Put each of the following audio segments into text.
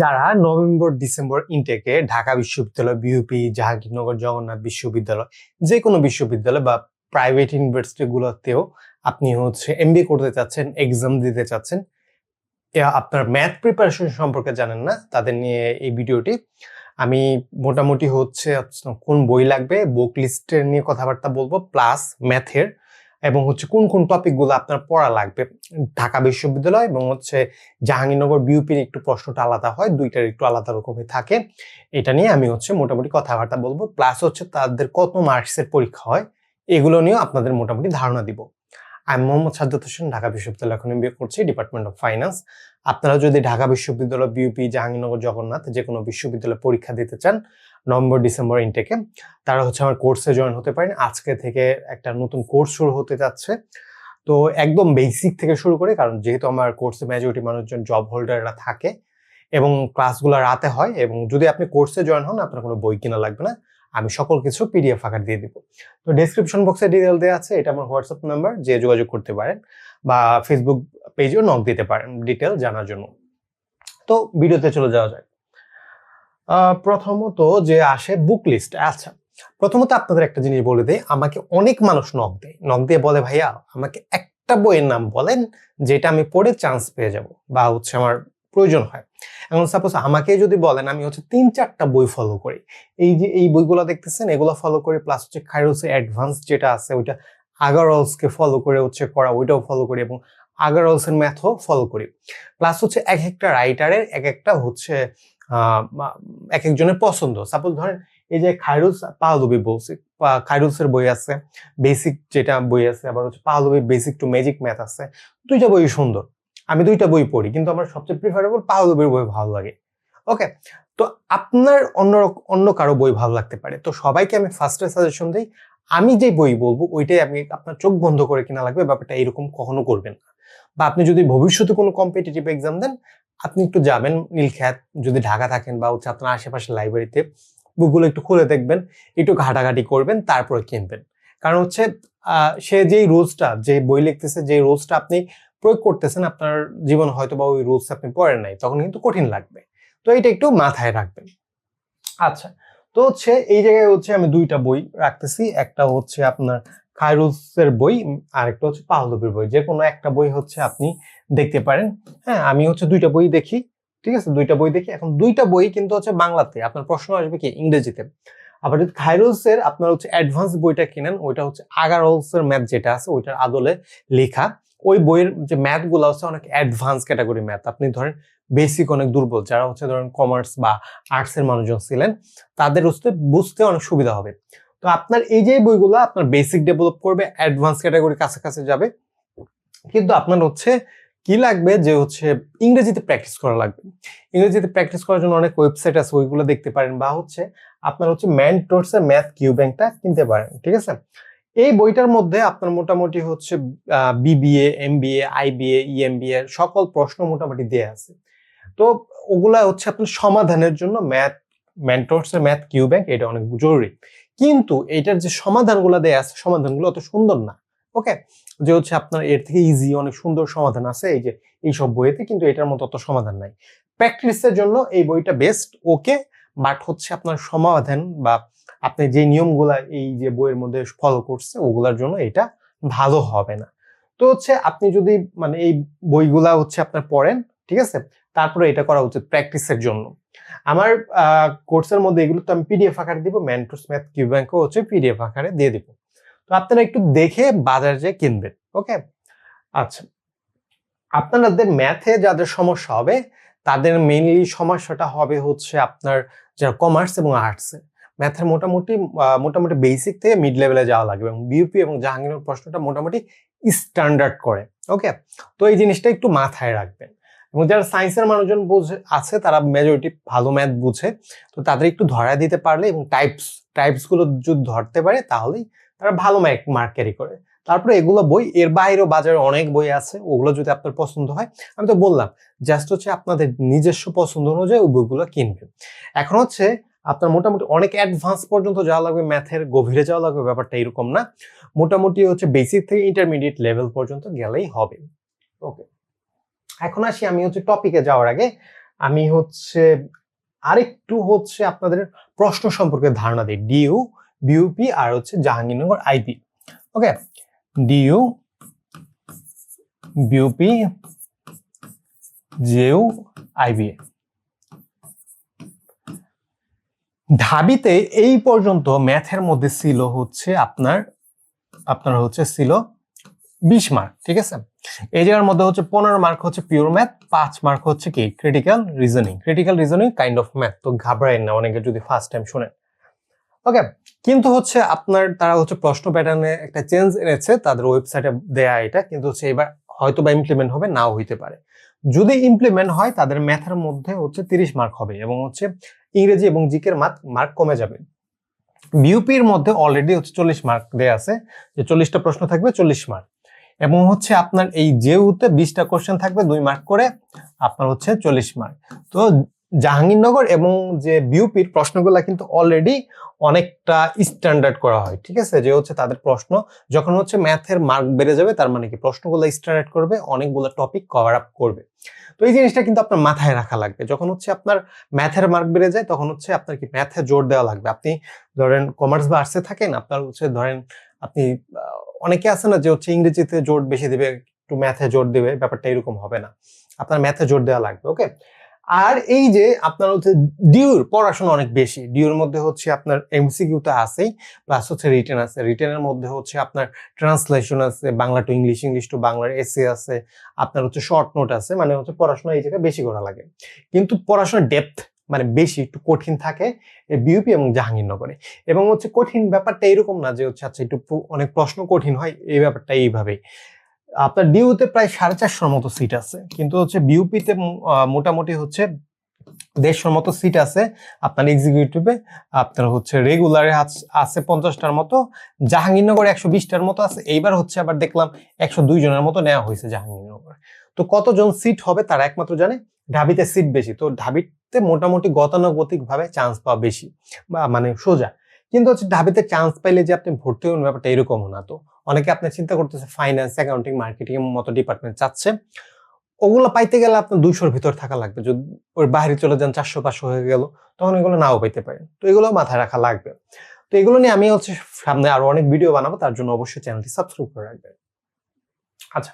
যারা November, December ইনটেকে Dhaka বিশ্ববিদ্যালয় BUP Jahangirnagar, Jagannath বিশ্ববিদ্যালয় যে কোনো বিশ্ববিদ্যালয় বা প্রাইভেট ইউনিভার্সিটিগুলোতেও আপনি হচ্ছে এমবিএ করতে চাচ্ছেন এক্সাম দিতে চাচ্ছেন আপনার ম্যাথ প্রিপারেশন সম্পর্কে জানেন না, তাদের নিয়ে এই ভিডিওটি আমি মোটামুটি হচ্ছে কোন বই লাগবে বুক লিস্টের নিয়ে কথাবার্তা বলব প্লাস ম্যাথের এবং হচ্ছে কোন কোন টপিকগুলো আপনার পড়া লাগবে? ঢাকা বিশ্ববিদ্যালয় এবং হচ্ছে জাহাঙ্গীরনগর বিউপির একটু প্রশ্নটা আলাদা হয়, দুইটার একটু আলাদা রকমের থাকে। এটা নিয়ে আমি হচ্ছে মোটামুটি কথাবার্তা বলব। প্লাস হচ্ছে তাদের কত মার্কসের পরীক্ষা হয়, এগুলো নিয়েও আপনাদের মোটামুটি ধারণা দিব। আমি মোহাম্মদ সাজ্জাদ হোসেন ঢাকা বিশ্ববিদ্যালয় এখন এমবিএ করছি ডিপার্টমেন্ট অফ ফাইন্যান্স আপনারা যদি ঢাকা বিশ্ববিদ্যালয় বিউপি জাহাঙ্গীরনগর, জগন্নাথ যে কোনো বিশ্ববিদ্যালয়ে পরীক্ষা দিতে চান নভেম্বর, ডিসেম্বর ইনটেকে তারা হচ্ছে আমার কোর্সে জয়েন হতে পারেন। আজকে থেকে একটা নতুন কোর্স শুরু হতে যাচ্ছে। তো একদম বেসিক থেকে শুরু করে, কারণ যেহেতু আমার কোর্সে মেজরিটি মানুষজন জব হোল্ডাররা থাকে, এবং ক্লাসগুলো রাতে হয়, এবং যদি আপনি কোর্সে জয়েন হন, আপনার কোনো বই কিনা লাগবে না। আমি সকল কিছু পিডিএফ আকার দিয়ে দিব। তো ডেসক্রিপশন বক্সে ডিটেল দেওয়া আছে। এটা আমার হোয়াটসঅ্যাপ নাম্বার যে যোগাযোগ করতে পারেন, বা ফেসবুক পেজেও নক দিতে পারেন ডিটেল জানার জন্য। তো ভিডিওতে চলে যাওয়া যায় প্রথমত যে আসে বুক লিস্ট আচ্ছা প্রথমত আপনাদের একটা জিনিস বলে দেয় আমাকে অনেক মানুষ নখ দেয়। নক দিয়ে বলে, ভাইয়া, আমাকে একটা বইয়ের নাম বলেন, যেটা আমি পড়ে চান্স পেয়ে যাব বা হচ্ছে আমার প্রয়োজন হয়। এখন সাপোজ আমাকে যদি বলেন, আমি হচ্ছে তিন চারটা বই ফলো করি। এই যে, এই বইগুলো দেখতেছেন, এগুলো ফলো করি প্লাস হচ্ছে খাইরোসে অ্যাডভান্স যেটা আছে, ওইটা আগারলসকে ফলো করে হচ্ছে করা, ওইটাও ফলো করি এবং আগারলসের ম্যাথও ফলো করি। প্লাস হচ্ছে এক একটা রাইটারের এক একটা হচ্ছে এক একজনের পছন্দ। সাপোজ ধরেন, এই যে খাইরুস পাহলবি বলছি খাইরুসের বই আছে, বেসিক যেটা বই আছে, আবার হচ্ছে পাহলবি বেসিক টু ম্যাজিক ম্যাথ আছে, দুইটা বই সুন্দর। আমি দুইটা বই পড়ি, কিন্তু আমার সবচেয়ে প্রিফারেবল পাহলবির বই ভালো লাগে। ওকে তো আপনার অন্য অন্য কারও বই ভালো লাগতে পারে। তো সবাইকে আমি ফার্স্টে সাজেশন দিই, আমি যে বই বলব, ওইটাই আপনি, আপনার চোখ বন্ধ করে কিনা লাগবে, ব্যাপারটা এরকম কখনো করবেন না। বা আপনি যদি ভবিষ্যতে কোনো কম্পিটিটিভ এক্সাম দেন আপনি একটু যাবেন নীলখ্যাত যদি ঢাকা থাকেন বা হচ্ছে আপনার আশেপাশে লাইব্রেরিতে বুকগুলো একটু খুলে দেখবেন, একটু ঘাটাঘাটি করবেন, তারপরে কিনবেন। কারণ হচ্ছে সে যেই রুলসটা যে বই লিখতেছে যে রুলসটা আপনি প্রয়োগ করতেছেন, আপনার জীবন হয়তো বা ওই রুলস আপনি পড়েন নাই, তখন কিন্তু কঠিন লাগবে। তো এটা একটু মাথায় রাখবেন। আচ্ছা তো হচ্ছে এই জায়গায় হচ্ছে আমি দুইটা বই রাখতেছি। একটা হচ্ছে আপনার খায়রুসের বই আর একটা হচ্ছে পাহলবির বই। যে কোনো একটা বই হচ্ছে আপনি দেখতে পারেন। হ্যাঁ আমি হচ্ছে দুইটা বই দেখি, ঠিক আছে? দুইটা বই দেখি। এখন দুইটা বই কিন্তু হচ্ছে বাংলাতে। আপনার প্রশ্ন আসবে কি? ইংরেজিতে। আবার যদি খাইরোসের আপনার হচ্ছে অ্যাডভান্স বইটা কিনেন, ওইটা হচ্ছে আগারোলসের ম্যাথ যেটা আছে, ওইটার আদলে লেখা। ওই বইয়ের যে ম্যাথগুলো আছে অনেক অ্যাডভান্স ক্যাটাগরি ম্যাথ। আপনি ধরেন বেসিক অনেক দুর্বল, যারা হচ্ছে ধরেন কমার্স বা আর্টসের মানুষজন ছিলেন, তাদের হচ্ছে বুঝতে অনেক সুবিধা হবে। তো আপনার এই যে বইগুলো, আপনার বেসিক ডেভেলপ করবে অ্যাডভান্স ক্যাটাগরি কাছাকাছি যাবে, কিন্তু আপনার হচ্ছে কি লাগবে? যে হচ্ছে ইংরেজিতে প্র্যাকটিস করা লাগবে। ইংরেজিতে প্র্যাকটিস করার জন্য অনেক ওয়েবসাইট আছে, ওইগুলো দেখতে পারেন বা হচ্ছে আপনার হচ্ছে ম্যানটোর্সের ম্যাথ কিউ ব্যাংকটা কিনতে পারেন, ঠিক আছে? এই বইটার মধ্যে আপনার মোটামুটি হচ্ছে বিবিএ এমবিএ আইবিএ ইএমবিএ সকল প্রশ্ন মোটামুটি দেয়া আছে। তো ওগুলা হচ্ছে আপনার সমাধানের জন্য ম্যাথ ম্যান্টোর্সের ম্যাথ কিউ ব্যাংক এটা অনেক জরুরি। কিন্তু এটার যে সমাধানগুলো দেয়া আছে, সমাধানগুলো অত সুন্দর না, ওকে? যে হচ্ছে আপনার এর থেকে ইজি অনেক সুন্দর সমাধান আছে, এই যে এই সব বইয়েতে কিন্তু এটার মতো অত সমাধান নাই। প্র্যাকটিসের জন্য এই বইটা বেস্ট ওকে বাট হচ্ছে আপনার সমাধান বা আপনি যে নিয়মগুলা এই যে বইয়ের মধ্যে ফলো করছে, ওগুলার জন্য এটা ভালো হবে না। তো হচ্ছে আপনি যদি মানে এই বইগুলা হচ্ছে আপনার পড়েন, ঠিক আছে? তারপরে এটা করা উচিত প্র্যাকটিসের জন্য। আমার কোর্সের মধ্যে এগুলো তো আমি পিডিএফ আকারে দিব ম্যান্টোস ম্যাথ কিউ ব্যাংকও হচ্ছে পিডিএফ আকারে দিয়ে দিব। তো আপনারা একটু দেখে বাজার যেয়ে কিনবেন, ওকে? আচ্ছা আপনাদের ম্যাথে যাদের সমস্যা হবে, তাদের মেইনলি সমস্যাটা হবে হচ্ছে আপনার যারা কমার্স এবং আর্টসে ম্যাথের মোটামুটি মোটামুটি বেসিক থেকে মিড লেভেলে যাওয়া লাগবে এবং বিউপি এবং জাহাঙ্গীরের প্রশ্নটা মোটামুটি স্ট্যান্ডার্ড করে, ওকে? তো এই জিনিসটা একটু মাথায় রাখবেন। এবং যারা সায়েন্সের মানুষজন বুঝে, আছে, তারা মেজরিটি ভালো ম্যাথ বুঝে। তো তাদের একটু ধরা দিতে পারলে এবং টাইপস টাইপসগুলো যদি ধরতে পারে, তাহলেই তারা ভালো মার্ক মার্ক ক্যারি করে। তারপরে এগুলো বই, এর বাইরেও বাজারে অনেক বই আছে, ওগুলো যদি আপনার পছন্দ হয়, আমি তো বললাম জাস্ট হচ্ছে আপনাদের নিজস্ব পছন্দ অনুযায়ী ওই বইগুলো কিনবেন। এখন হচ্ছে, আপনার মোটামুটি অনেক অ্যাডভান্স পর্যন্ত যাওয়া লাগবে ম্যাথের গভীরে যাওয়া লাগবে, ব্যাপারটা এরকম না। মোটামুটি হচ্ছে বেসিক থেকে ইন্টারমিডিয়েট লেভেল পর্যন্ত গেলেই হবে। ওকে এখন আসি আমি হচ্ছে টপিকে যাওয়ার আগে। আমি হচ্ছে আরেকটু হচ্ছে আপনাদের প্রশ্ন সম্পর্কে ধারণা দিই। ডিইউ বিউপি আর হচ্ছে Jahangirnagar IP okay DU BUP JU IBA ঢাবিতে এই পর্যন্ত ম্যাথের মধ্যে ছিল হচ্ছে আপনার আপনার হচ্ছে ছিল বিশ মার্ক ঠিক আছে? এই জায়গার মধ্যে হচ্ছে পনেরো মার্ক হচ্ছে পিওর ম্যাথ পাঁচ মার্ক হচ্ছে কি? Critical reasoning critical reasoning kind of math তো ঘাবড়ায় না অনেকে যদি ফার্স্ট টাইম শুনেন। ওকে কিন্তু হচ্ছে আপনার তারা হচ্ছে প্রশ্ন প্যাটার্নে একটা চেঞ্জ এনেছে, তাদের ওয়েবসাইটে দেয়া এটা, কিন্তু হচ্ছে এবার হয়তো বা ইমপ্লিমেন্ট হবে, নাও হইতে পারে। যদি ইমপ্লিমেন্ট হয়, তাদের ম্যাথের মধ্যে হচ্ছে তিরিশ মার্ক হবে এবং হচ্ছে ইংরেজি এবং জিকের মার্ক মার্ক কমে যাবে। বিউপির মধ্যে অলরেডি হচ্ছে চল্লিশ মার্ক দেয়া আছে, যে চল্লিশটা প্রশ্ন থাকবে, চল্লিশ মার্ক এবং হচ্ছে আপনার এই জেউতে বিশটা কোশ্চেন থাকবে, দুই মার্ক করে আপনার হচ্ছে চল্লিশ মার্ক তো জাহাঙ্গীরনগর এবং যে বিউপির প্রশ্নগুলো কিন্তু অলরেডি অনেকটা স্ট্যান্ডার্ড করা হয়, ঠিক আছে? যে হচ্ছে তাদের প্রশ্ন, যখন হচ্ছে ম্যাথের মার্ক বেড়ে যাবে, তার মানে কি? প্রশ্নগুলো স্ট্যান্ডার্ড করবে, অনেকগুলো টপিক কভার আপ করবে। তো এই জিনিসটা কিন্তু আপনার মাথায় রাখা লাগবে। যখন হচ্ছে আপনার ম্যাথের মার্ক বেড়ে যায়, তখন হচ্ছে আপনার কি? ম্যাথে জোর দেওয়া লাগবে। আপনি ধরেন কমার্স বা আর্টসে থাকেন, আপনার হচ্ছে ধরেন আপনি অনেকে আছে না যে হচ্ছে ইংরেজিতে জোর বেশি দিবে, একটু ম্যাথে জোর দেবে, ব্যাপারটা এরকম হবে না। আপনার ম্যাথে জোর দেওয়া লাগবে ওকে আর এই যে আপনার হচ্ছে ডিউর পড়াশোনা অনেক বেশি। ডিউর মধ্যে হচ্ছে আপনার এমসিকিউ তো আছেই প্লাস হচ্ছে রিটেন আছে। রিটেনের মধ্যে হচ্ছে আপনার ট্রান্সলেশন আছে, Bangla to English English to বাংলার এসে আছে, আপনার হচ্ছে শর্ট নোট আছে মানে হচ্ছে পড়াশোনা এই জায়গায় বেশি করা লাগে। কিন্তু পড়াশোনার ডেপথ মানে বেশি একটু কঠিন থাকে বিউপি এবং জাহাঙ্গীরনগরে। এবং হচ্ছে কঠিন ব্যাপারটা এরকম না যে হচ্ছে আচ্ছা একটু অনেক প্রশ্ন কঠিন হয়, এই ব্যাপারটা এইভাবেই। আপনার ডিউতে প্রায় সাড়ে চারশোর মতো সিট আছে, কিন্তু হচ্ছে বিউপিতে মোটামুটি হচ্ছে দেড়শোর মতো সিট আছে আপনার এক্সিকিউটিভে আপনার হচ্ছে রেগুলারে আছে পঞ্চাশটার মতো, জাহাঙ্গীরনগরে একশো বিশটার মতো আছে, এইবার হচ্ছে আবার দেখলাম একশো দুই জনের মতো নেওয়া হয়েছে জাহাঙ্গীরনগরে। তো কতজন সিট হবে তারা একমাত্র জানে? ঢাবিতে সিট বেশি, তো ঢাবিতে মোটামুটি গতানুগতিক ভাবে চান্স পাওয়া বেশি, বা মানে সোজা। কিন্তু হচ্ছে ঢাবিতে চান্স পাইলে যে আপনি ভর্তি হন ব্যাপারটা এরকমও না তো। অনেকে আপনি চিন্তা করতেছে ফাইন্যান্স অ্যাকাউন্টিং মার্কেটিং এর মতো ডিপার্টমেন্ট চাচ্ছে। ওগুলো পাইতে গেলে আপনার দুইশোর ভিতর থাকা লাগবে। যদি ওর বাইরে চলে যান চারশো, পাঁচশো হয়ে গেল, তখন এগুলো নাও পাইতে পারেন। তো এগুলো মাথায় রাখা লাগবে। তো এগুলো নিয়ে আমি হচ্ছে সামনে আরও অনেক ভিডিও বানাবো, তার জন্য অবশ্যই চ্যানেলটি সাবস্ক্রাইব করে রাখবেন। আচ্ছা।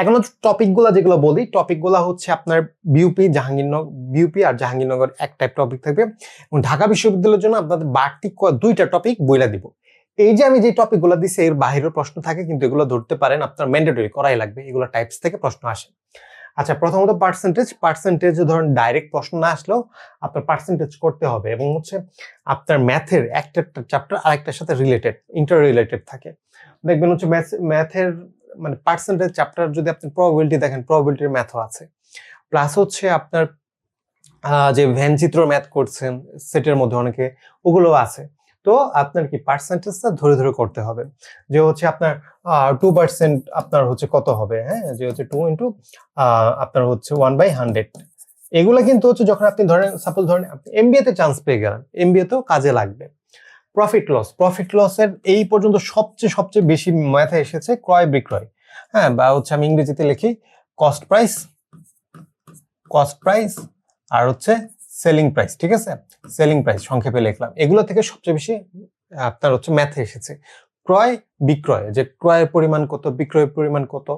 এখন হচ্ছে টপিকগুলো যেগুলো বলি টপিকগুলো হচ্ছে আপনার বিউপি জাহাঙ্গীরনগর বিউপি আর জাহাঙ্গীরনগর এক টাইপ টপিক থাকবে। এবং ঢাকা বিশ্ববিদ্যালয়ের জন্য আপনাদের বাড়তি দুইটা টপিক বইলা দিব। এই যে আমি যে টপিকগুলো দিচ্ছি এর বাহিরের প্রশ্ন থাকে, কিন্তু এগুলো ধরতে পারেন, আপনার ম্যান্ডেটরি করাই লাগবে, এগুলো টাইপস থেকে প্রশ্ন আসে। আচ্ছা প্রথমত পার্সেন্টেজ পার্সেন্টেজ ধরেন ডাইরেক্ট প্রশ্ন না আসলেও আপনার পার্সেন্টেজ করতে হবে এবং হচ্ছে আপনার ম্যাথের একটা চ্যাপ্টার আরেকটার সাথে রিলেটেড ইন্টার রিলেটেড থাকে। দেখবেন হচ্ছে ম্যাথের মানে পার্সেন্টেজ চ্যাপ্টার যদি আপনি প্রবাবিলিটি দেখেন প্রবাবিলিটির ম্যাথও আছে। প্লাস হচ্ছে আপনার যে ভ্যান চিত্র ম্যাথ করছেন সেটের মধ্যে অনেকে ওগুলো আছে। তো আপনার কি পার্সেন্টেজটা ধরে ধরে করতে হবে? যে হচ্ছে আপনার টু পার্সেন্ট আপনার হচ্ছে কত হবে হ্যাঁ? যে হচ্ছে টু ইন্টু আপনার হচ্ছে ওয়ান বাই হান্ড্রেড এগুলো কিন্তু হচ্ছে যখন আপনি ধরেন সাপোজ ধরেন আপনি এমবিএ তে চান্স পেয়ে গেলেন এমবিএ তেও কাজে লাগবে। প্রফিট লস প্রফিট লসের এই পর্যন্ত সবচেয়ে সবচেয়ে বেশি ম্যাথে এসেছে ক্রয় বিক্রয়। হ্যাঁ বা হচ্ছে আমি ইংরেজিতে লিখি কস্ট প্রাইস কস্ট প্রাইস আর হচ্ছে সেলিং প্রাইস ঠিক আছে? সেলিং প্রাইস সংক্ষেপে লিখলাম। এগুলো থেকে সবচেয়ে বেশি আপনার হচ্ছে ম্যাথে এসেছে। ক্রয় বিক্রয়, যে ক্রয়ের পরিমাণ কত, বিক্রয়ের পরিমাণ কত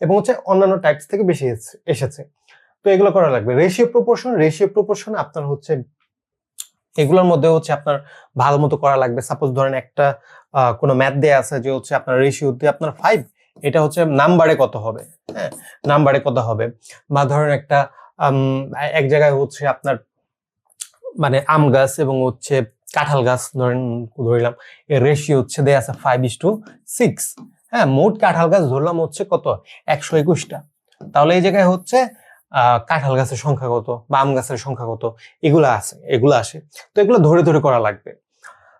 এবং হচ্ছে অন্যান্য টাইপস থেকে বেশি এসেছে। তো এগুলো করা লাগবে। রেশিও প্রপোর্শন রেশিও প্রপোর্শন আপনার হচ্ছে এগুলোর মধ্যে হচ্ছে আপনার ভালো মতো করা লাগবে। সাপোজ ধরেন একটা কোনো ম্যাথ দেয়া আছে যে হচ্ছে আপনার রেশিও দিয়ে আপনার ফাইভ এটা হচ্ছে নাম্বারে কত হবে? হ্যাঁ নাম্বারে কত হবে? বা ধরেন একটা এক জায়গায় হচ্ছে আপনার মানে আম গাছ এবং হচ্ছে কাঁঠাল গাছ ধরেন ধরলাম এর রেশিও হচ্ছে দেয়া আছে ফাইভ ইস টু সিক্স হ্যাঁ মোট কাঁঠাল গাছ ধরলাম হচ্ছে কত? একশো একুশটা। তাহলে এই জায়গায় হচ্ছে কাঁঠাল গাছের সংখ্যা কত বা আম গাছের সংখ্যা কত, এগুলো আছে, এগুলো আসে। তো এগুলো ধরে ধরে করা লাগবে।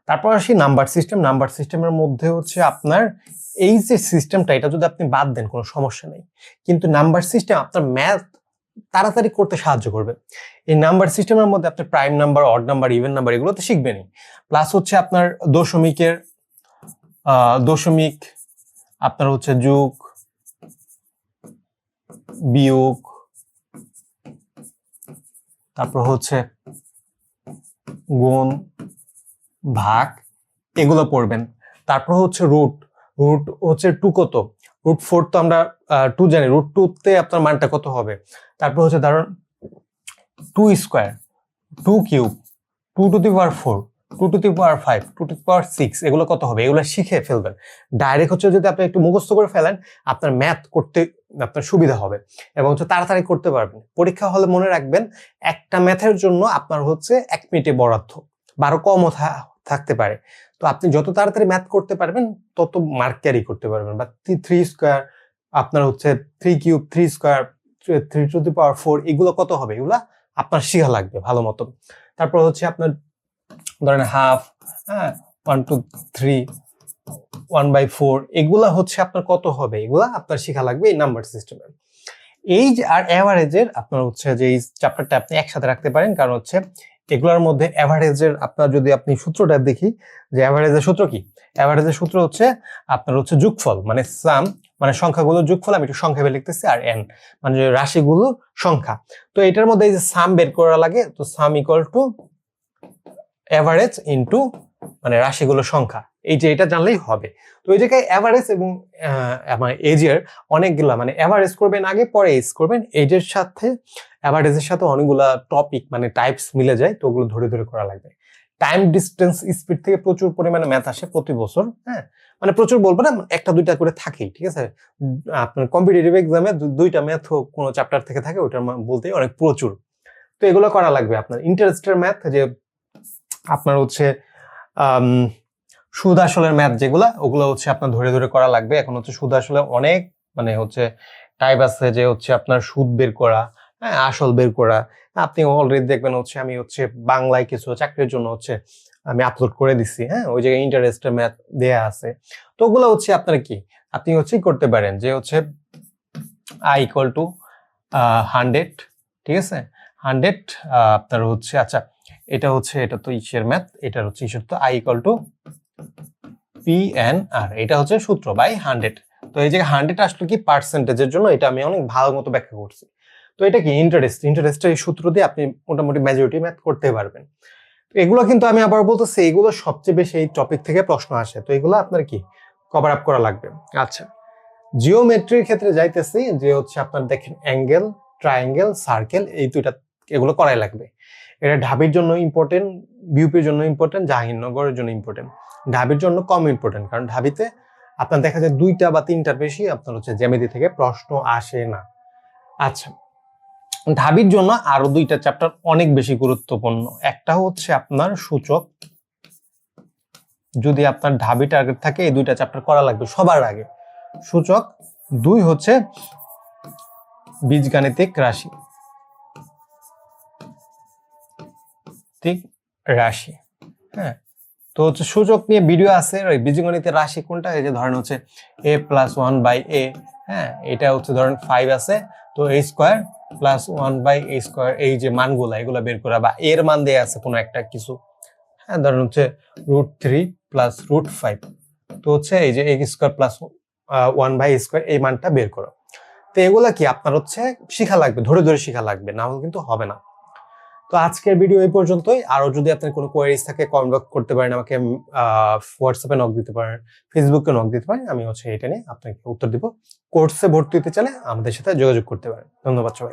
তারপর আসি নাম্বার সিস্টেম নাম্বার সিস্টেমের মধ্যে হচ্ছে আপনার এই যে সিস্টেমটা এটা যদি আপনি বাদ দেন, কোনো সমস্যা নেই। কিন্তু নাম্বার সিস্টেম আপনার ম্যাথ তাড়াতাড়ি করতে সাহায্য করবে। এই নাম্বার সিস্টেমের মধ্যে আপনি prime number odd number even number এগুলো তো শিখবেনই। প্লাস হচ্ছে আপনার দশমিকের দশমিক, আপনার হচ্ছে যুগ, বিয়োগ তারপর হচ্ছে গুণ, ভাগ, এগুলো পড়বেন। তারপর হচ্ছে রুট রুট হচ্ছে টু কত? রুট ফোর তো আমরা টু জানি। রুট টুতে আপনার মানটা কত হবে? তারপর হচ্ছে ধরুন two square two cube two to the power four two to the power five two to the power six এগুলো কত হবে? এগুলো শিখে ফেলবেন। ডাইরেক্ট হচ্ছে যদি আপনি একটু মুখস্থ করে ফেলেন, আপনার ম্যাথ করতে আপনার সুবিধা হবে। এবং হচ্ছে তাড়াতাড়ি করতে পারবেন। পরীক্ষা হলে মনে রাখবেন, একটা ম্যাথের জন্য আপনার হচ্ছে এক মিনিটে বরাদ্দ। বারো কমও থাকতে পারে। তো আপনি যত তাড়াতাড়ি ম্যাথ করতে পারবেন, তত মার্ক ক্যারি করতে পারবেন। বা থ্রি স্কোয়ার আপনার হচ্ছে three cube three square three to the power four এগুলো কত হবে? এগুলা আপনার শিখা লাগবে ভালো মতো। তারপর হচ্ছে আপনার ধরেন হাফ হ্যাঁ one two three one by four এগুলা হচ্ছে আপনার কত হবে? এগুলা আপনার শেখা লাগবে এই নাম্বার সিস্টেমে এই আর অ্যাভারেজের আপনার হচ্ছে যে এই চ্যাপ্টারটা আপনি একসাথে রাখতে পারেন, কারণ হচ্ছে এগুলোর মধ্যে অ্যাভারেজের আপনার যদি আপনি সূত্রটা দেখি, যে অ্যাভারেজের সূত্র কি? অ্যাভারেজের সূত্র হচ্ছে আপনার হচ্ছে যোগফল মানে সাম মানে সংখ্যাগুলো যোগফল, আমি একটু সংখ্যাবে লিখতেছি, আর এন মানে রাশিগুলো সংখ্যা। তো এটার মধ্যে এই যে সাম বের করা লাগে, তো sum equal to average into মানে রাশিগুলো সংখ্যা। এই যে এটা জানলেই হবে। তো এই জায়গায় অ্যাভারেজ এবং আমার এজের অনেকগুলা মানে অ্যাভারেজ করবেন আগে, পরে এজ করবেন এজের সাথে অ্যাভারেজের সাথে অনেকগুলা টপিক মানে টাইপস মিলে যায়, তো ওগুলো ধরে ধরে করা লাগবে। টাইম ডিস্টেন্স স্পিড থেকে প্রচুর পরিমাণে ম্যাথ আসে প্রতি বছর হ্যাঁ? মানে প্রচুর বলব না, একটা, দুইটা করে থাকেই, ঠিক আছে? আপনার কম্পিটিটিভ এক্সামে দুইটা ম্যাথ কোনো চ্যাপ্টার থেকে থাকে ওটার বলতে অনেক প্রচুর। তো এগুলো করা লাগবে আপনার। ইন্টারেস্টের ম্যাথ যে আপনার হচ্ছে সুদ আসলের ম্যাথ যেগুলা, ওগুলো হচ্ছে আপনার ধরে ধরে করা লাগবে। এখন হচ্ছে সুদ আসলে অনেক মানে হচ্ছে টাইপ আছে যে হচ্ছে আপনার সুদ বের করা হ্যাঁ আসল বের করা। আপনি অলরেডি দেখবেন হচ্ছে আমি হচ্ছে বাংলায় কিছু চাকরির জন্য হচ্ছে আমি আপলোড করে দিচ্ছি হ্যাঁ ওই জায়গায় ইন্টারেস্টের ম্যাথ দেয়া আছে। তো ওগুলো হচ্ছে আপনার কি? আপনি হচ্ছে করতে পারেন যে হচ্ছে আই ইকুয়াল টু হান্ড্রেড ঠিক আছে? হান্ড্রেড আপনার হচ্ছে আচ্ছা এটা হচ্ছে, এটা তো ইসের ম্যাথ এটা হচ্ছে, ইসের তো আই ইকুয়াল টু আর এটা হচ্ছে সূত্র বাই হান্ড্রেড তো এই যে হান্ড্রেড আসলে কি পার্সেন্টেজের জন্য? এটা আমি অনেক ভালো মতো ব্যাখ্যা করছি। তো এটা কি ইন্টারেস্ট ইন্টারেস্টের এই সূত্র দিয়ে আপনি মোটামুটি মেজরিটি ম্যাথ করতে পারবেন। এগুলো কিন্তু আমি আবার বলতেছি, এগুলো সবচেয়ে বেশি এই টপিক থেকে প্রশ্ন আসে। তো এগুলো আপনার কি? কভার আপ করা লাগবে। আচ্ছা। জিওমেট্রির ক্ষেত্রে যাইতেছি, যে হচ্ছে আপনার দেখেন অ্যাঙ্গেল ট্রায়াঙ্গেল সার্কেল এই দুইটা এগুলো করাই লাগবে। এটা ঢাবির জন্য ইম্পর্টেন্ট বিউপির জন্য ইম্পর্টেন্ট জাহাঙ্গীরনগরের জন্য ইম্পর্টেন্ট ঢাবির জন্য কম ইম্পর্টেন্ট কারণ ঢাবিতে আপনার দেখা যায় দুইটা বা তিনটার বেশি আপনার হচ্ছে জ্যামিতি থেকে প্রশ্ন আসে না। আচ্ছা ঢাবির জন্য আরও দুইটা চ্যাপ্টার অনেক বেশি গুরুত্বপূর্ণ। একটা হচ্ছে আপনার সূচক। যদি আপনার ঢাবি টার্গেট থাকে, এই দুইটা চ্যাপ্টার করা লাগবে সবার আগে। সূচক, দুই হচ্ছে বীজগাণিতিক রাশি। ঠিক রাশি হ্যাঁ? তো হচ্ছে সূচক নিয়ে ভিডিও আছে, ওই বীজগণিতের রাশি কোনটা? এই যে ধরেন হচ্ছে A plus one by A হ্যাঁ? এটা হচ্ছে ধরেন ফাইভ আছে, তো A square plus one by A square এই যে মানগুলা, এগুলা বের করা, বা এর মান দেয়া আছে কোনো একটা কিছু হ্যাঁ? ধরেন হচ্ছে root three plus root five তো হচ্ছে এই যে A square plus one by square এই মানটা বের করো। তো এগুলা কি আপনার হচ্ছে শিখা লাগবে, ধরে ধরে শিখা লাগবে, না হলে কিন্তু হবে না। তো আজকের ভিডিও এই পর্যন্তই। আরও যদি আপনার কোনো কোয়ারিজ থাকে কমেন্ট করতে পারেন, আমাকে হোয়াটসঅ্যাপে নক দিতে পারেন ফেসবুকে নক দিতে পারেন, আমি হচ্ছে এটা নিয়ে আপনাকে উত্তর দিব। কোর্সে ভর্তি হতে চাইলে আমাদের সাথে যোগাযোগ করতে পারেন। ধন্যবাদ সবাই